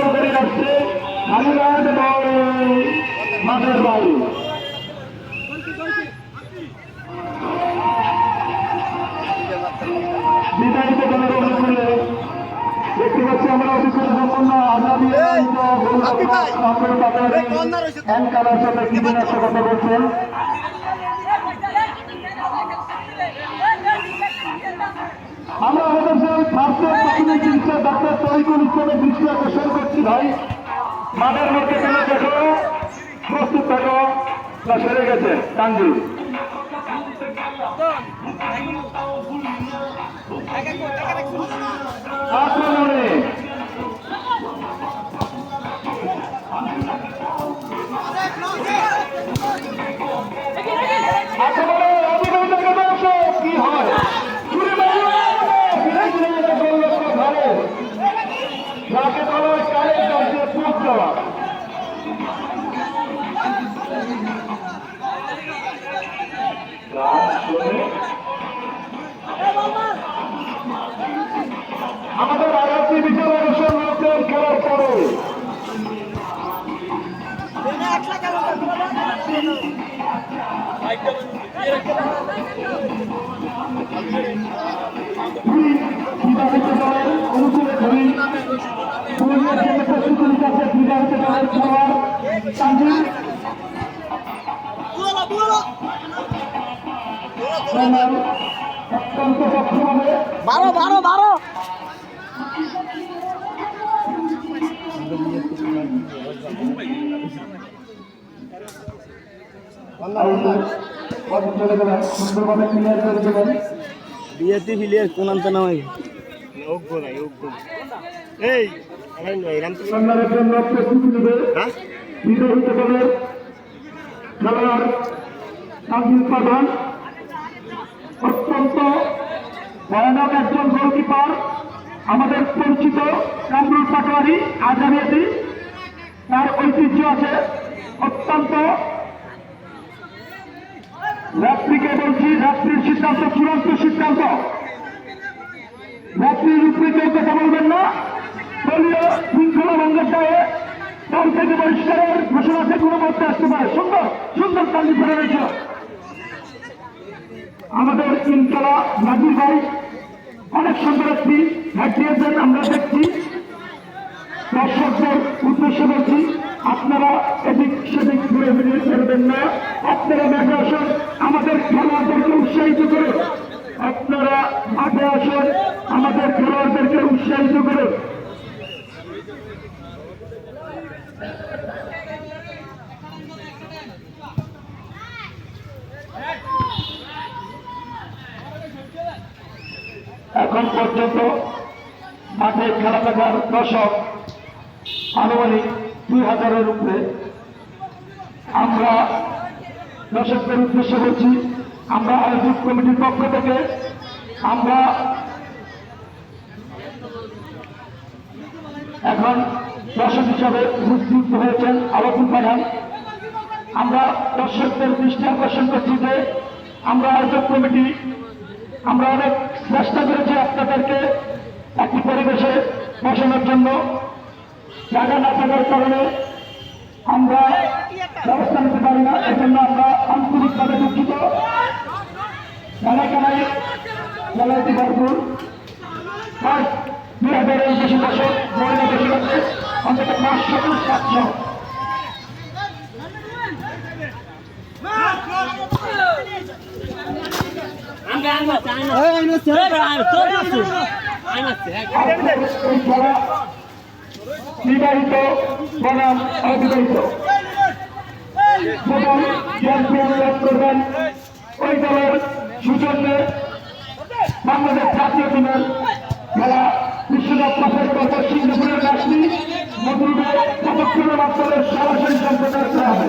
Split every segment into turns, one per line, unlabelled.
দৌড় করে যাচ্ছে। হালিরাজ বল মাঠের বাইরে বিতাড়িত দলের অনুকূলে দেখতে পাচ্ছি আমরা অফিসের সম্পূর্ণ আজাদি কালার সাথে কি যেন একটা কথা বলছেন। আমরা আমাদের সেই ফার্স্ট প্রাথমিক চিকিৎসা ডাক্তার তরিকুল ইসলামের দৃষ্টি আকর্ষণ করছি ভাই। মাঠের মধ্যে কেন দেখো, প্রস্তুত থাকো সেরে গেছে তানজিল আক্রমণে অবিবাহিত কর্মরত কি হয় ছুরি মারলো বিরাট বিরাট গোল লক্ষ্য ধরে যাকে বলা হয় কালের দর্শে পুষ দেওয়া আমাদের আগামী বিচার অনুষ্ঠান লোকদের খেলার পরে বিবাহিত দলের
বারো বারো বারো। বিয়েতে ফিলিয়ার কোন আনতে নামাই
এই রাম
সন্ন্যাসের জন্য প্রস্তুতি নেবে
হ্যাঁ
বিবাহিত দলের খেলোয়াড় প্রধান অত্যন্ত ভয়ানক একজন গোলকিপার আমাদের পরিচিত কামরুল পাটোয়ারি আজামিয়াতি তার ঐতিহ্য আছে অত্যন্ত। রাত্রিকে বলছি, রাত্রির সিদ্ধান্ত, চূড়ান্ত সিদ্ধান্ত। রাত্রির উপরে কেউ কথা বলবেন না। দলীয় শৃঙ্খলা ভঙ্গের দায়ে দল থেকে বহিষ্কারের ঘোষণা যে কোনো মধ্যে আসতে পারে। সুন্দর সুন্দর তালি করে রয়েছে। আমাদের ইনতলা নাজির ভাই অনেক একটি হ্যাট আমরা দেখছি। দর্শকদের উদ্দেশ্যে বলছি, আপনারা এদিক সেদিক ঘুরে ফিরে ফেলবেন না। আপনারা মাঠে আসুন, আমাদের খেলোয়াড়দেরকে উৎসাহিত করে। আপনারা মাঠে আসুন, আমাদের খেলোয়াড়দেরকে উৎসাহিত করে। এখন পর্যন্ত মাঠে খেলা দেখার দর্শক আনুমানিক দুই হাজারের উপরে। আমরা দর্শকদের উদ্দেশ্যে বলছি, আমরা আয়োজক কমিটির পক্ষ থেকে আমরা এখন দর্শক হিসাবে উপস্থিত হয়েছেন আলোচন পাঠান আমরা দর্শকদের দৃষ্টি আকর্ষণ করছি যে আমরা আয়োজক কমিটি, আমরা অনেক চেষ্টা করেছি আপনাদেরকে একটি পরিবেশে বসানোর জন্য। জায়গা না থাকার কারণে আমরা ব্যবস্থা নিতে পারি না, এজন্য আমরা আন্তরিকভাবে দুঃখিত। খেলায় খেলায় খেলাটি ভরপুর? দুই হাজারের বেশি দশক মহিলা বেশি আছে অন্তত পাঁচশো সাতশো এই খেলা ওই দলের সুজন্যে বাংলাদেশ জাতীয় টিমের খেলা বিশ্বকাপ পাশের মধুরবে ততক্ষণের মাধ্যমে সরাসরি সম্প্রচার করা হবে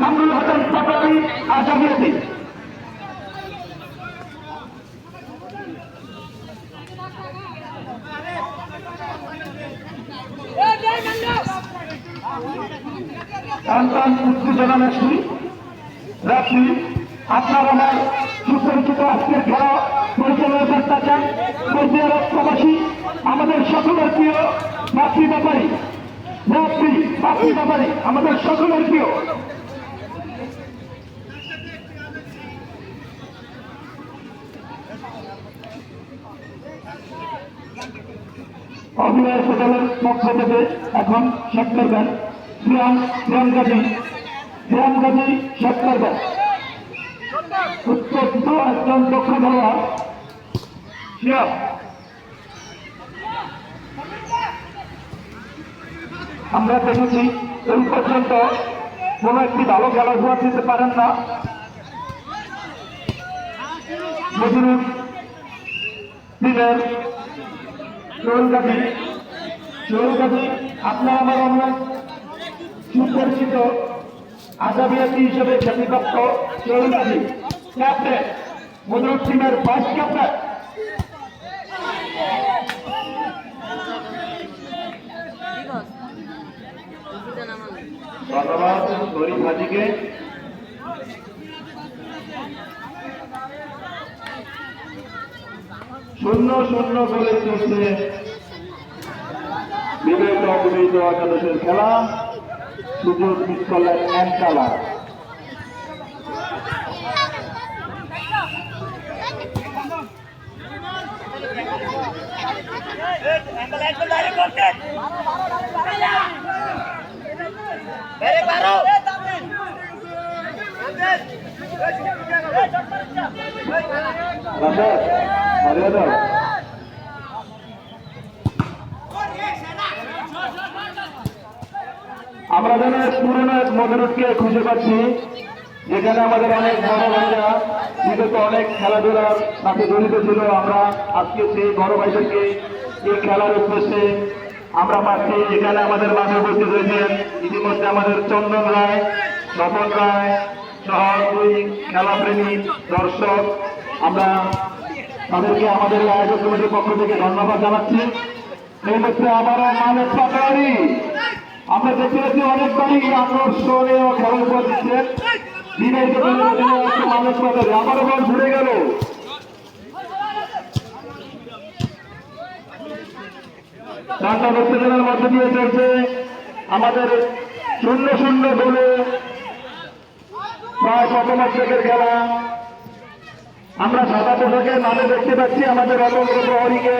কামরুল হাসান পাটালি আমার সুপরিচিত আজকের খেলা আমাদের সকলের প্রিয় মাতৃ ব্যাপারী রাত্রি মাতৃ ব্যাপারী আমাদের সকলের প্রিয়। অভিনয় হোটেলের পক্ষ থেকে এখন শেষ করবেন শ্রীরাম শ্রীরাম গাজী। শ্রীরাম গাজী শেষ করবেন উত্তপ্ত একজন দক্ষ খেলোয়াড়। শ্রীরাম আমরা দেখেছি এই পর্যন্ত কোন একটি ভালো খেলাধুলা দিতে পারেন না। দিনের চোল গাজী চোল গাজী আপনার আমার অনেক সুপরিচিত আজাবিয়াতি হিসেবে খ্যাতিপ্রাপ্ত চোল গাজী ক্যাপ্টেন মজুর টিমের ভাইস ক্যাপ্টেন। ধন্যবাদ গরিব হাজিকে শূন্য শূন্য বলে চলছে বিবেক অবিবেক একাদশের খেলা সুযোগ মিস এক কালা রাশেদ হারিয়ে দাও আমরা যেন পুরনো এক মদরুদকে খুঁজে পাচ্ছি, যেখানে আমাদের অনেক বড় ভাইরা, বিগত অনেক খেলাধুলার সাথে জড়িত ছিল। আমরা আজকে সেই বড় ভাইদেরকে এই খেলার উদ্দেশ্যে আমরা পাচ্ছি। এখানে আমাদের মাঝে উপস্থিত রয়েছেন ইতিমধ্যে আমাদের চন্দন রায়, স্বপন রায় সহ খেলাপ্রেমী দর্শক। আমরা তাদেরকে আমাদের আয়োজক কমিটির পক্ষ থেকে ধন্যবাদ জানাচ্ছি। এই মুহূর্তে আবারও মানব পাটারি আমরা দেখতে পাচ্ছি অনেকবারই আকর্ষণীয় খেলার উপর দিচ্ছেন বিনয়কে মানব পাটারি আবারও বল ঘুরে গেল। উত্তেজনার মধ্যে দিয়ে চলছে। আমাদের শূন্য শূন্য গোলে প্রায় প্রথমার্ধের খেলা। আমরা সাদা পোশাকের মানে দেখতে পাচ্ছি আমাদের অতন্ত্র প্রহরীকে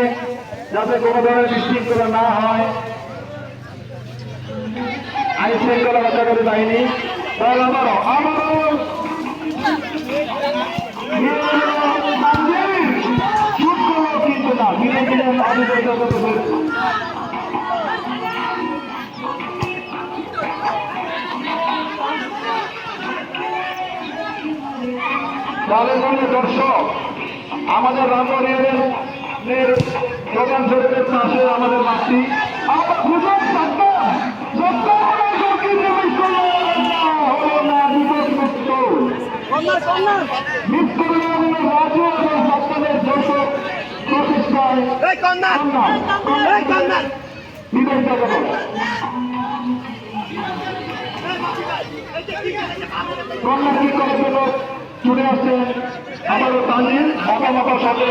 যাতে কোনো ধরনের বিশৃঙ্খলা না হয় আইন শৃঙ্খলা রক্ষাকারী বাহিনী তাহলে কিন্তু না ধীরে দলের দর্শক আমাদের রামগড়িয়ারের প্রধান শরীরের পাশে আমাদের মাটি আমরা সুযোগ থাকতাম করে কন্যা কি জন্য চলে আসছে আমারও তানজিল মাথা মাথা সাথে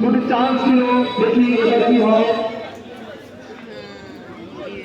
যদি চান্স ছিল দেখি এটা কি হয়।